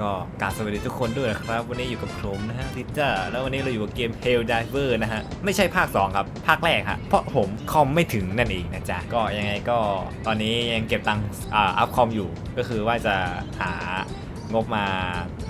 ก็กรารสวัสดีทุกคนด้วยนะครับ วันนี้อยู่กับผมนะฮะลิจ้าแล้ววันนี้เราอยู่กับเกม Hell Diver นะฮะ ไม่ใช่ภาค 2 ครับ ภาคแรกฮะเพราะผมคอมไม่ถึงนั่นเองนะจ๊ะ ก็ยังไงก็ตอนนี้ยังเก็บตังค์อ่าอัพคอมอยู่ ก็คือว่าจะหางบมา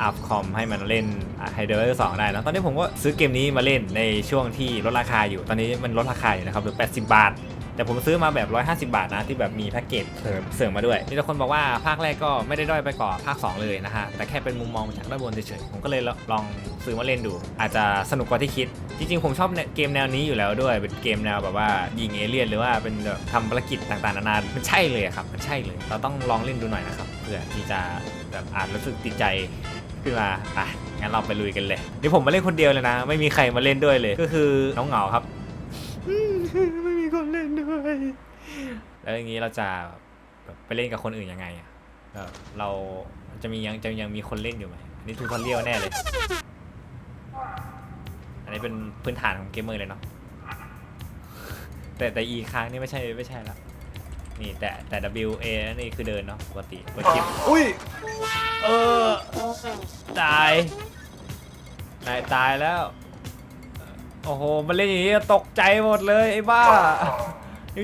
อัพคอมให้มันเล่นไฮเดอร์สองได้นะตอนนี้ผมก็ซื้อเกมนี้มาเล่นในช่วงที่ลดราคาอยู่ ตอนนี้มันลดราคาอยู่นะครับเหลือ80 บาท แต่ผมซื้อมาแบบ 150 บาทนะที่แบบมีแพ็กเกจเสริมเสริมมาด้วยมีแต่คนบอกว่าภาคแรกก็ไม่ได้ด้อยไปกว่าภาค 2 เลยนะฮะแต่แค่เป็นมุมมองจากด้านบนเฉยๆผมก็เลยลองซื้อมาเล่นดู อาจจะสนุกกว่าที่คิด จริงๆ ผมชอบเกมแนวนี้อยู่แล้วด้วย เป็นเกมแนวแบบว่ายิงเอเลี่ยนหรือว่าเป็นแบบทำภารกิจต่างๆนานามันใช่เลยครับมันใช่เลย เราต้องลองเล่นดูหน่อยนะครับเพื่อที่จะแบบอาจรู้สึกติดใจขึ้นมาอะงั้นเราไปลุยกันเลยนี่ผมมาเล่นคนเดียวเลยนะ ไม่มีใครมาเล่นด้วยเลย ก็คือน้องเหงาครับไคนเล่นด้วย แล้วอย่างนี้เราจะแบบไปเล่นกับคนอื่นยังไงอะแบบเราจะมียังจะยังมีคนเล่นอยู่ไหมอันนี่ทูทอเรียลแน่เลย อันนี้เป็นพื้นฐานของเกมเมอร์เลยเนาะ แต่แต่อีค้างนี่ไม่ใช่ไม่ใช่ละ นี่แต่แต่ W A นี่คือเดินเนาะปกติกดชิปอุ้ย เออ ตายนายตายแล้ว โอ้โห มันเล่นอย่างนี้ตกใจหมดเลยไอ้บ้า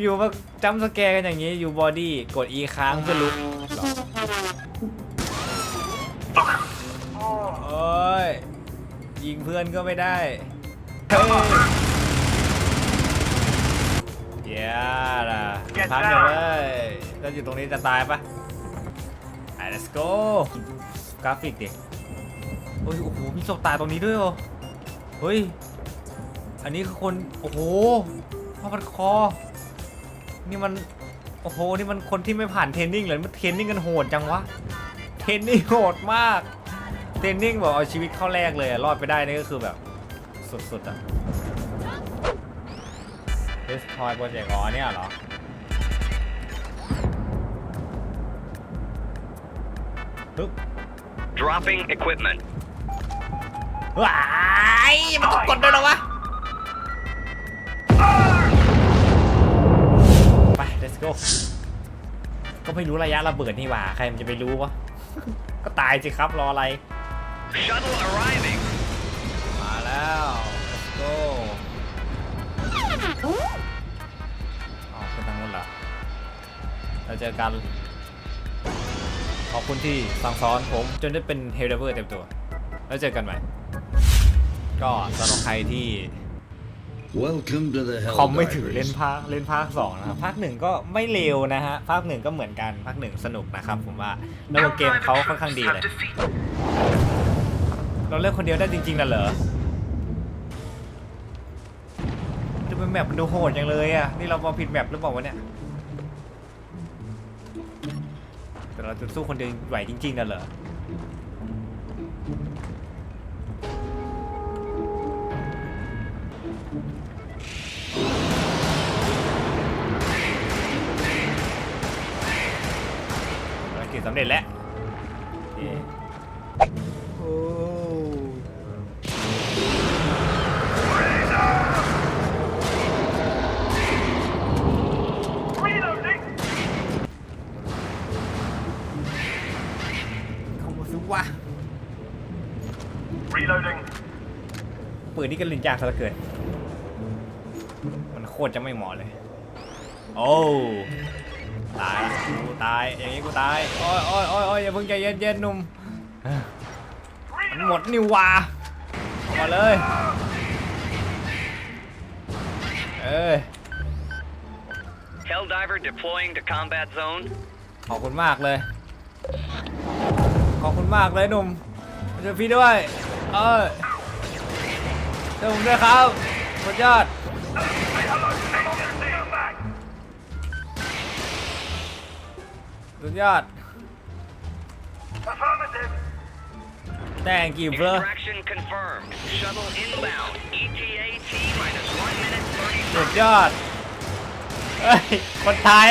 อยู่ๆมาจำสแกร์กันอย่างนี้อยู่บอดี้กด E ค้างเพื่อลุกโอ้ยยิงเพื่อนก็ไม่ได้เฮ้ยเย้ล่ะพักเดี๋ยวเลยถ้าอยู่ตรงนี้จะตายปะไอ้ let's go กราฟิกดิโอ้ยโอ้โหมีศพตายตรงนี้ด้วยเหรอเฮ้ย อันนี้คือคน โอ้โหผ้าพันคอ นี่มัน โอ้โห นี่มันคนที่ไม่ผ่านเทรนนิ่งเลยมันเทรนนิ่งกันโหดจังวะ เทรนนิ่งโหดมาก เทรนนิ่งบอกเอาชีวิตเข้าแรกเลยอะรอดไปได้นี่ก็คือแบบ สุดๆอะเดสทอยโปรเจกต์อ๋อเนี่ยเหรอปึ๊บ Dropping equipment. ว้ายมันต้องกดด้วยเหรอวะ ไม่รู้ระยะระเบิดนี่หว่า ใครมันจะไปรู้วะ ก็ตายสิครับรออะไร Shuttle arriving. มาแล้ว let's go อ๋อขึ้นทางนู้นเหรอเราเจอกัน ขอบคุณที่สั่งสอนผม จนได้เป็นเฮลเดเวอร์เต็มตัว แล้วเจอกันใหม่ ก็สำหรับใครที่ Welcome to the คอมไม่ถือ Helldivers. เล่นภาคเล่นภาคสองนะครับภาคหนึ่งก็ไม่เลวนะฮะภาคหนึ่งก็เหมือนกันภาคหนึ่งสนุกนะครับผมว่าแล้วก็เกมเขาค่อนข้างดีเลยเราเล่นคนเดียวได้จริงๆนะเหรอจะเป็นแมปมันดูโหดจังเลยอะนี่เรามาผิดแมปหรือเปล่าวะเนี่ยแต่เราจะสู้คนเดียวไหวจริงๆนะเหรอ สำเร็จแล้วโอเคโอ้เข้ามาซื้อวะ Reloading. ปืนนี่ก็ลินยากซะเหลือเกิน มันโคตรจะไม่เหมาะเลย โอ้ ตายกูตายอย่างนี้กูตายโอ้ยโอ้ยโอ้ยโอ้ยอย่าเพิ่งใจเย็นเย็นๆหนุ่มมันหมดนี่หวาออกมาเลยเอ้ย Helldiver deploying to combat zone. ขอบคุณมากเลย ขอบคุณมากเลยหนุ่มมาเจอพี่ด้วย เอ้ยเจอผมด้วยครับสุดยอด สุดยอด Affirmative. thank you bro Extraction confirmed. Shuttle inbound. ETA T minus 1 minute 30สุดยอด เฮ้ย คนไทย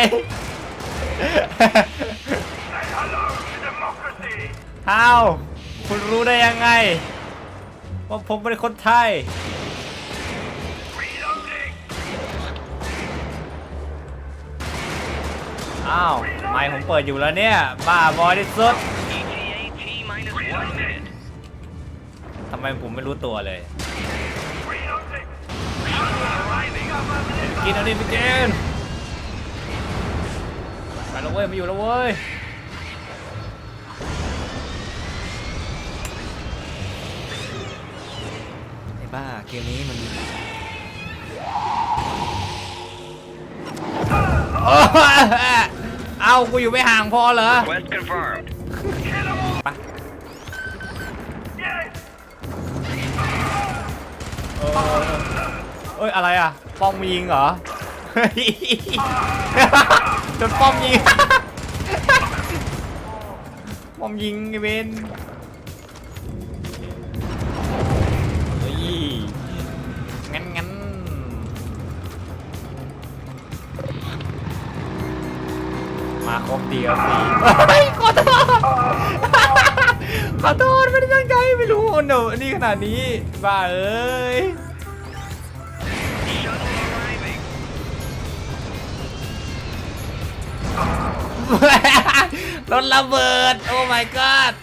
Say hello to democracy. ฮ้าวคุณรู้ได้ยังไง ว่าผมเป็นคนไทย อ้าว ไม่ผมเปิดอยู่แล้วเนี่ย บ้าบอที่สุด ETA T minus One minute. ทำไมผมไม่รู้ตัวเลย กินเอาดิพี่เกนไปแล้วเว้ยไมาอยู่แล้วเว้ย ไอ้บ้าเกมนี้มันโอ้ เอากูอยู่ไม่ห่างพอเหรอ Quest confirmed. ไป Yes. เออเอ้ยอะไรอะ ป้อมยิงเหรอเฮ้ยโดนป้อมยิง ป้อมยิงไอ้เวน มาครบเฮ้ยขอโทษขอโทษไม่ได้ตั้งใจไม่รู้โนนี่ขนาดนี้บ้าเอ้ยรถระเบิด โอ้ my god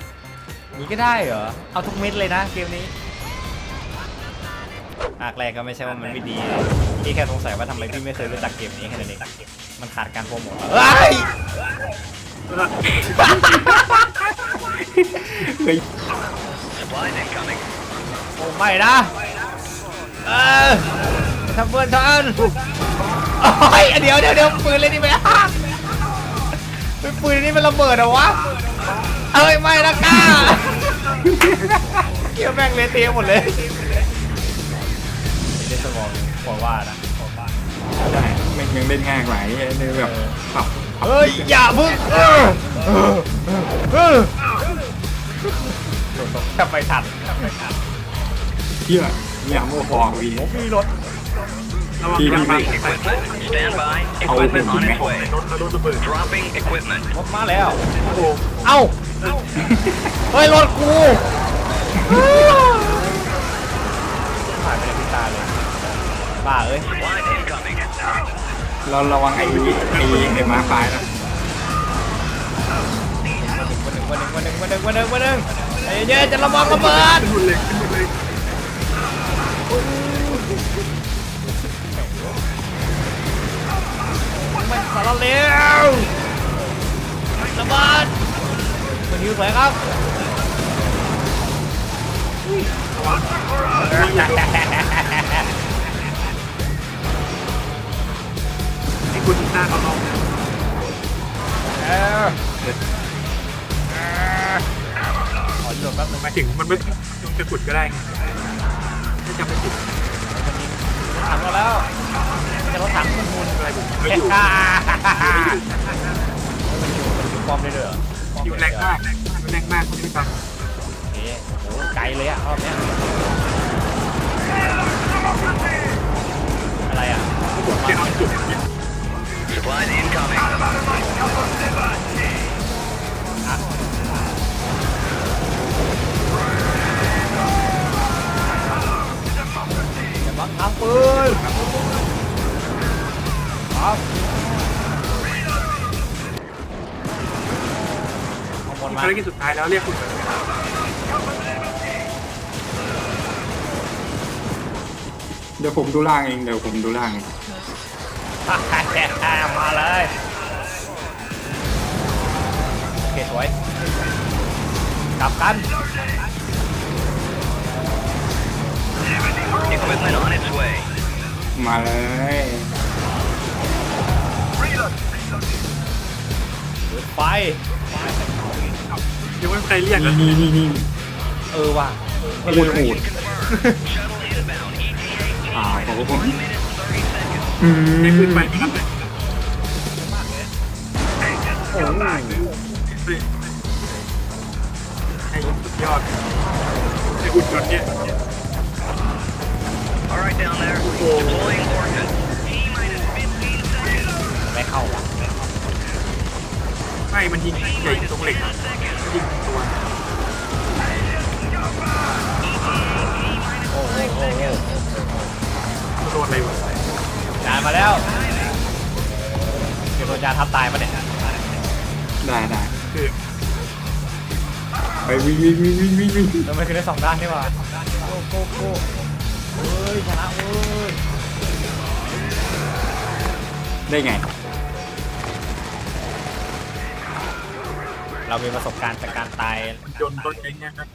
นี่ก็ได้เหรอ เอาทุกเม็ดเลยนะเกมนี้ ภาคแรกก็ไม่ใช่ว่ามันไม่ดี พี่แค่สงสัยว่าทำไมพี่ไม่เคยรู้จักเกมนี้แค่นั้นเอง มันขาดการโปรโมทเฮ้ย Supplies incoming. โอ้ไม่นะ เออทำเพื่อนฉันโอ้ยเดี๋ยวเดี๋ยวเดี๋ยวปืนเลยนี่ไหมเป็นปืนนี่มันระเบิดเหรอวะ เอ้ยไม่นะก้าเกี่ยวแม่งเลยเตียหมดเลย ไม่ได้สมองพอว่านะพอว่าได้มันยังเล่นง่ายกว่าไอ้เนี่ยแบบปรับเฮ้ยอย่าพึ่งเออเออเออทำไมทันทำไมทันเที่ยอย่าโมฟองวีผมมีรถที่ที่ไม่ Equipment. Stand by. Oh, Equipment on okay. its way. Dropping equipment. รถมาแล้ว เอ้า เฮ้ยรถกู บ้าเอ้ย Supplies incoming. เราระวังไอ้ไอ้ไอ้ม้าไฟนะวันหนึ่งวันหนึ่งวันหนึ่งวันหนึ่งวันหนึ่งวันหนึ่งใจเย็นๆจะระวังระเบิดไม่สารเลวระเบิดมันหิวสวยครับ ไอ้คุณหน้าเขาลองเออเออขอหลบแป๊บนึงหมายถึงมันไม่ต้องจะขุดก็ได้ไงถ้าจะไม่ขุดถังมาแล้วจะรถถังมันมูลอะไรผมแค่ไม่อยู่ไม่อยู่มันอยู่มันอยู่ปอมได้ด้วยเหรออมอยู่แรงด้วยเหรอมากมันแรงมากคุณไม่ฟังโอเคโอ้โหไกลเลยอะรอบเนี้ย มาภารกิจสุดท้ายแล้วเรียกคุณเดี๋ยวผมดูล่างเอง เดี๋ยวผมดูล่างเองมาเลยโอเคสวยกลับกัน Equipment on its way. มาเลยเปิดไฟ ยังไม่มีใครเรียกนี่นี่นี่เออว่ะโคตรโหด Confirmed. Shuttle inbound. ETA อ่าขอบคุณ one minute thirty seconds. อืมไม่ขึ้นไปครับโอ้โหไอ้สุดยอดไอ้หุ่นยนต์เนี่ย All right, down there. Deploying Orton. T minus 15 seconds. ไม่เข้าว่ะ ไม่มันยิงใหญ่ตรงเหล็กอะยิงตัวโอ้โหโอ้โหโดนอะไรวะจานมาแล้วเกี่ยวโดนจานทับตายปะเนี่ยได้ได้คือไไปวิ่งวิ่งวิ่งวิ่งวิ่งวิ่งเราไม่ขึ้นได้สองด้านนี่หว่าโก้โก้โก้เฮ้ยชนะเว้ยได้ไง เรามีประสบการณ์จากการตายยนต์รถเองเนี่ยครับ